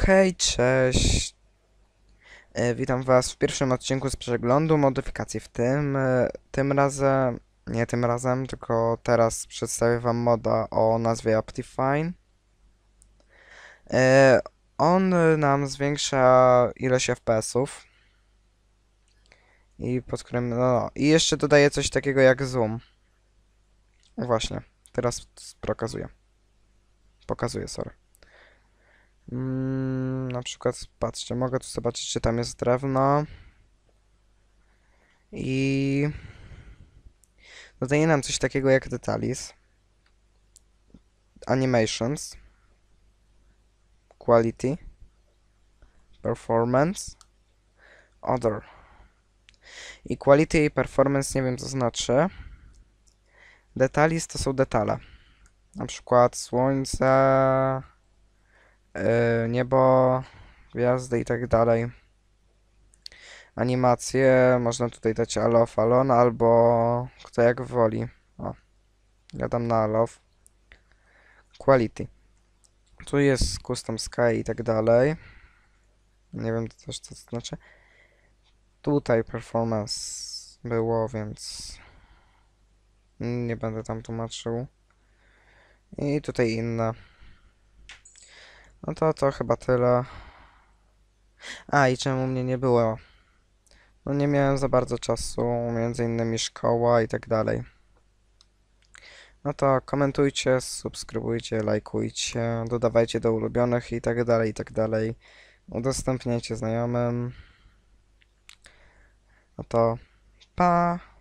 Hej, cześć. E, Witam Was w pierwszym odcinku z przeglądu modyfikacji. W tym, e, tym razem, nie tym razem, tylko teraz przedstawię Wam moda o nazwie Optifine. E, On nam zwiększa ilość FPS-ów. I pod którym, no, no, i jeszcze dodaje coś takiego jak zoom. Właśnie, teraz pokazuję. Pokazuję, sorry. Mm, na przykład, patrzcie, mogę tu zobaczyć, czy tam jest drewno. I dodaje nam coś takiego jak detalis. Animations. Quality. Performance. Other. I quality i performance nie wiem co znaczy. Detalis to są detale. Na przykład słońce niebo, gwiazdy i tak dalej. Animacje, można tutaj dać Alof, Alon, albo kto jak woli. O, ja dam na Alof. Quality. Tu jest Custom Sky i tak dalej. Nie wiem też co to znaczy. Tutaj performance było, więc nie będę tam tłumaczył. I tutaj inne. No to to chyba tyle. A i czemu mnie nie było? No nie miałem za bardzo czasu, między innymi szkoła i tak dalej. No to komentujcie, subskrybujcie, lajkujcie, dodawajcie do ulubionych i tak dalej, i tak dalej. Udostępniajcie znajomym. No to pa!